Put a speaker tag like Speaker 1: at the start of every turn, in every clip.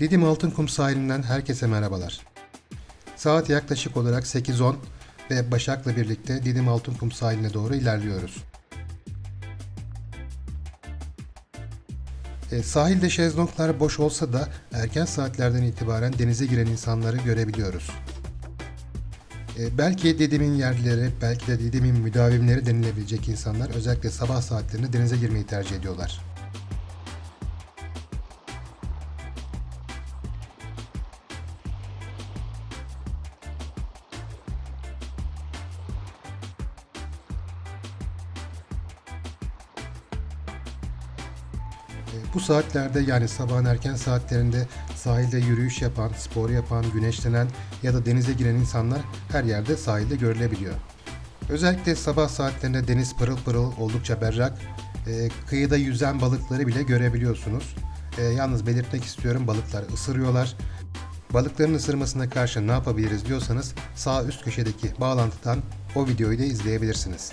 Speaker 1: Didim Altınkum sahilinden herkese merhabalar. Saat yaklaşık olarak 8.10 ve Başak'la birlikte Didim Altınkum sahiline doğru ilerliyoruz. E, sahilde şezlonglar boş olsa da erken saatlerden itibaren denize giren insanları görebiliyoruz. E, belki Didim'in yerlileri, belki de Didim'in müdavimleri denilebilecek insanlar özellikle sabah saatlerinde denize girmeyi tercih ediyorlar. Bu saatlerde yani sabahın erken saatlerinde sahilde yürüyüş yapan, spor yapan, güneşlenen ya da denize giren insanlar her yerde sahilde görülebiliyor. Özellikle sabah saatlerinde deniz pırıl pırıl oldukça berrak, e, kıyıda yüzen balıkları bile görebiliyorsunuz. E, yalnız belirtmek istiyorum balıklar ısırıyorlar. Balıkların ısırmasına karşı ne yapabiliriz diyorsanız sağ üst köşedeki bağlantıdan o videoyu da izleyebilirsiniz.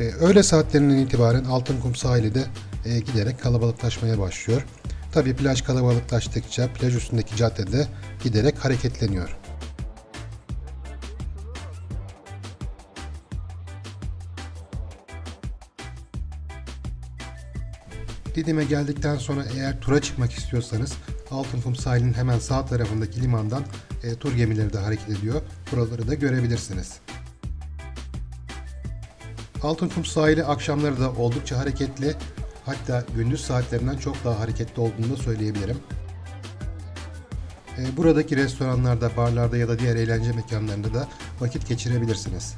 Speaker 1: E, öğle saatlerinden itibaren Altınkum sahili de e, giderek kalabalıklaşmaya başlıyor. Tabi plaj kalabalıklaştıkça plaj üstündeki caddede giderek hareketleniyor. Didim'e geldikten sonra eğer tura çıkmak istiyorsanız Altınkum sahilinin hemen sağ tarafındaki limandan e, tur gemileri de hareket ediyor. Buraları da görebilirsiniz. Altınkum sahili akşamları da oldukça hareketli. Hatta gündüz saatlerinden çok daha hareketli olduğunu da söyleyebilirim. E, Buradaki restoranlarda, barlarda ya da diğer eğlence mekanlarında da vakit geçirebilirsiniz.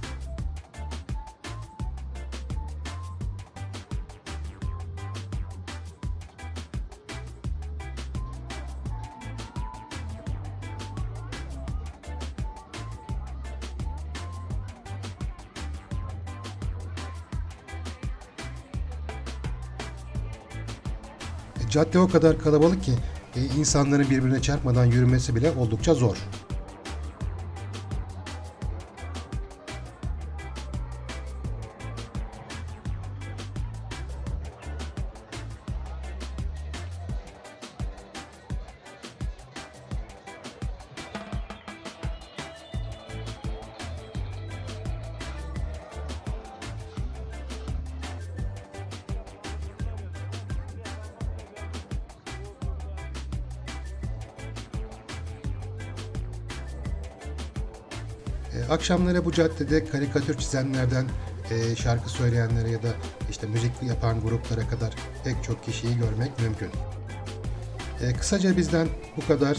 Speaker 1: Cadde o kadar kalabalık ki e, insanların birbirine çarpmadan yürümesi bile oldukça zor. E, Akşamları bu caddede karikatür çizenlerden e, şarkı söyleyenlere ya da işte müzik yapan gruplara kadar pek çok kişiyi görmek mümkün. E, kısaca bizden bu kadar.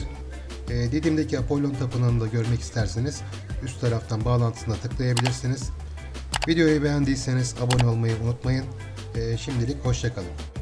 Speaker 1: E, Didim'deki Apollon Tapınağı'nı da görmek isterseniz üst taraftan bağlantısına tıklayabilirsiniz. Videoyu beğendiyseniz abone olmayı unutmayın. E, şimdilik hoşçakalın.